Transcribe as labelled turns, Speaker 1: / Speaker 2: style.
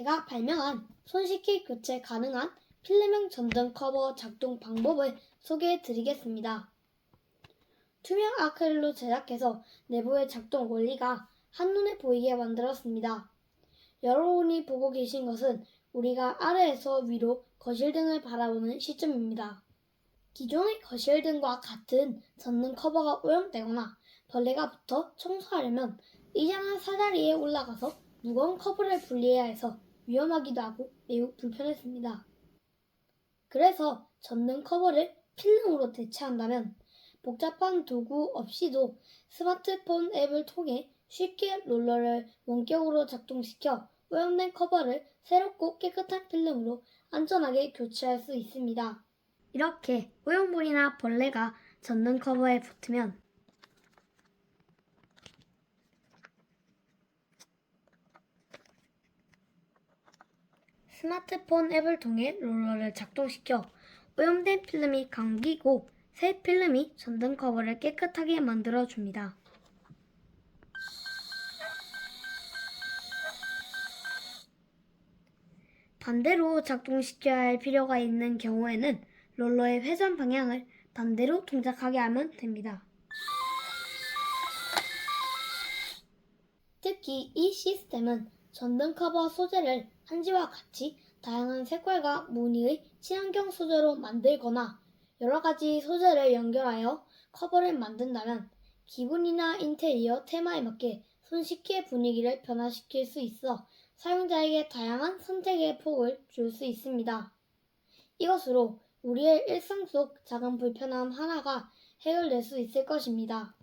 Speaker 1: 제가 발명한 손쉽게 교체 가능한 필름형 전등 커버 작동 방법을 소개해 드리겠습니다. 투명 아크릴로 제작해서 내부의 작동 원리가 한눈에 보이게 만들었습니다. 여러분이 보고 계신 것은 우리가 아래에서 위로 거실 등을 바라보는 시점입니다. 기존의 거실 등과 같은 전등 커버가 오염되거나 벌레가 붙어 청소하려면 의자나 사다리에 올라가서 무거운 커버를 분리해야 해서 위험하기도 하고 매우 불편했습니다. 그래서 전등 커버를 필름으로 대체한다면 복잡한 도구 없이도 스마트폰 앱을 통해 쉽게 롤러를 원격으로 작동시켜 오염된 커버를 새롭고 깨끗한 필름으로 안전하게 교체할 수 있습니다. 이렇게 오염물이나 벌레가 전등 커버에 붙으면 스마트폰 앱을 통해 롤러를 작동시켜 오염된 필름이 감기고 새 필름이 전등 커버를 깨끗하게 만들어 줍니다. 반대로 작동시켜야 할 필요가 있는 경우에는 롤러의 회전 방향을 반대로 동작하게 하면 됩니다. 특히 이 시스템은 전등 커버 소재를 한지와 같이 다양한 색깔과 무늬의 친환경 소재로 만들거나 여러 가지 소재를 연결하여 커버를 만든다면 기분이나 인테리어 테마에 맞게 손쉽게 분위기를 변화시킬 수 있어 사용자에게 다양한 선택의 폭을 줄 수 있습니다. 이것으로 우리의 일상 속 작은 불편함 하나가 해결될 수 있을 것입니다.